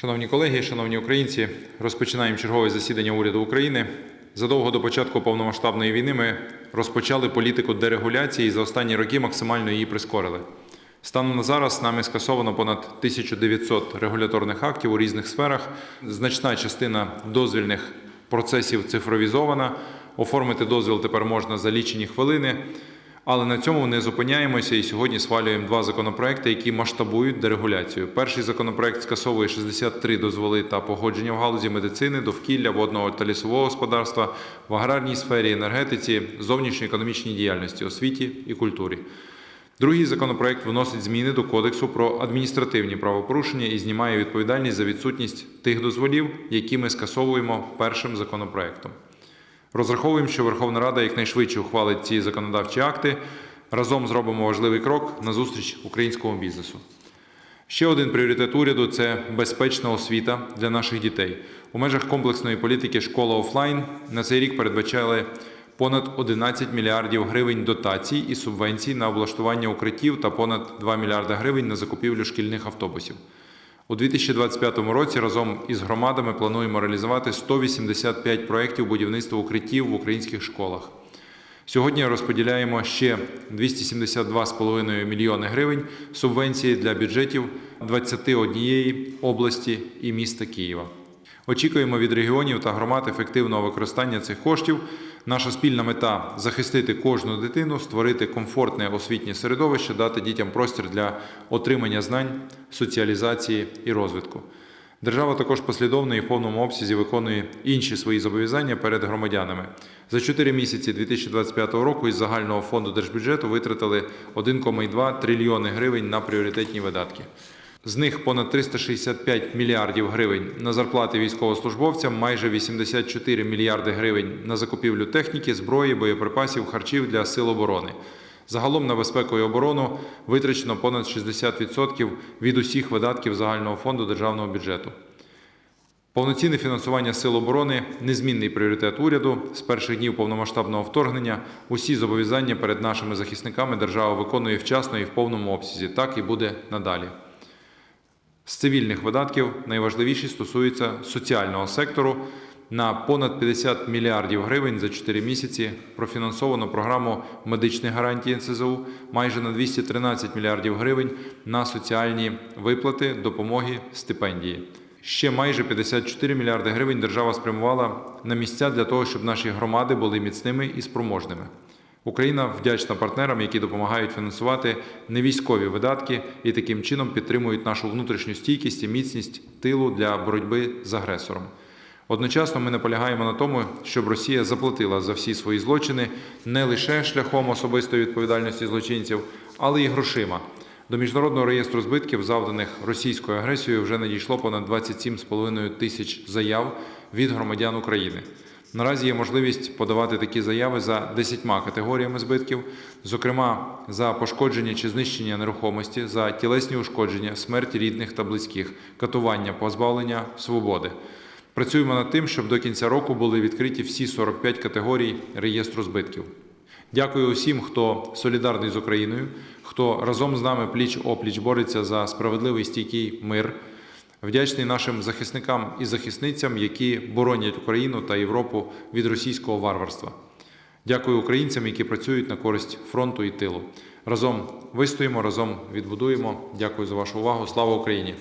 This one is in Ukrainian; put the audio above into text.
Шановні колеги, шановні українці, розпочинаємо чергове засідання уряду України. Задовго до початку повномасштабної війни ми розпочали політику дерегуляції і за останні роки максимально її прискорили. Станом на зараз нами скасовано понад 1900 регуляторних актів у різних сферах. Значна частина дозвільних процесів цифровізована. Оформити дозвіл тепер можна за лічені хвилини. Але на цьому не зупиняємося і сьогодні схвалюємо два законопроекти, які масштабують дерегуляцію. Перший законопроект скасовує 63 дозволи та погодження в галузі медицини, довкілля, водного та лісового господарства, в аграрній сфері, енергетиці, зовнішньоекономічній діяльності, освіті і культурі. Другий законопроект вносить зміни до Кодексу про адміністративні правопорушення і знімає відповідальність за відсутність тих дозволів, які ми скасовуємо першим законопроектом. Розраховуємо, що Верховна Рада якнайшвидше ухвалить ці законодавчі акти. Разом зробимо важливий крок на зустріч українському бізнесу. Ще один пріоритет уряду це безпечна освіта для наших дітей. У межах комплексної політики школа офлайн на цей рік передбачали понад 11 мільярдів гривень дотацій і субвенцій на облаштування укриттів та понад 2 мільярди гривень на закупівлю шкільних автобусів. У 2025 році разом із громадами плануємо реалізувати 185 проєктів будівництва укриттів в українських школах. Сьогодні розподіляємо ще 272,5 мільйони гривень субвенції для бюджетів 21 області і міста Києва. Очікуємо від регіонів та громад ефективного використання цих коштів. Наша спільна мета захистити кожну дитину, створити комфортне освітнє середовище, дати дітям простір для отримання знань, соціалізації і розвитку. Держава також послідовно і в повному обсязі виконує інші свої зобов'язання перед громадянами. За 4 місяці 2025 року із загального фонду держбюджету витратили 1,2 трильйони гривень на пріоритетні видатки. З них понад 365 мільярдів гривень на зарплати військовослужбовцям, майже 84 мільярди гривень на закупівлю техніки, зброї, боєприпасів, харчів для сил оборони. Загалом на безпеку і оборону витрачено понад 60% від усіх видатків загального фонду державного бюджету. Повноцінне фінансування сил оборони незмінний пріоритет уряду з перших днів повномасштабного вторгнення. Усі зобов'язання перед нашими захисниками держава виконує вчасно і в повному обсязі. Так і буде надалі. З цивільних видатків найважливіші стосуються соціального сектору. На понад 50 мільярдів гривень за 4 місяці профінансовано програму медичних гарантій НСЗУ, майже на 213 мільярдів гривень на соціальні виплати, допомоги, стипендії. Ще майже 54 мільярди гривень держава спрямувала на місця для того, щоб наші громади були міцними і спроможними. Україна вдячна партнерам, які допомагають фінансувати невійськові видатки і таким чином підтримують нашу внутрішню стійкість і міцність тилу для боротьби з агресором. Одночасно ми наполягаємо на тому, щоб Росія заплатила за всі свої злочини не лише шляхом особистої відповідальності злочинців, але й грошима. До міжнародного реєстру збитків, завданих російською агресією, вже надійшло понад 27,5 тисяч заяв від громадян України. Наразі є можливість подавати такі заяви за 10 категоріями збитків, зокрема за пошкодження чи знищення нерухомості, за тілесні ушкодження, смерть рідних та близьких, катування, позбавлення свободи. Працюємо над тим, щоб до кінця року були відкриті всі 45 категорій реєстру збитків. Дякую усім, хто солідарний з Україною, хто разом з нами пліч опліч бореться за справедливий стійкий мир. Вдячний нашим захисникам і захисницям, які боронять Україну та Європу від російського варварства. Дякую українцям, які працюють на користь фронту і тилу. Разом вистоїмо, разом відбудуємо. Дякую за вашу увагу. Слава Україні!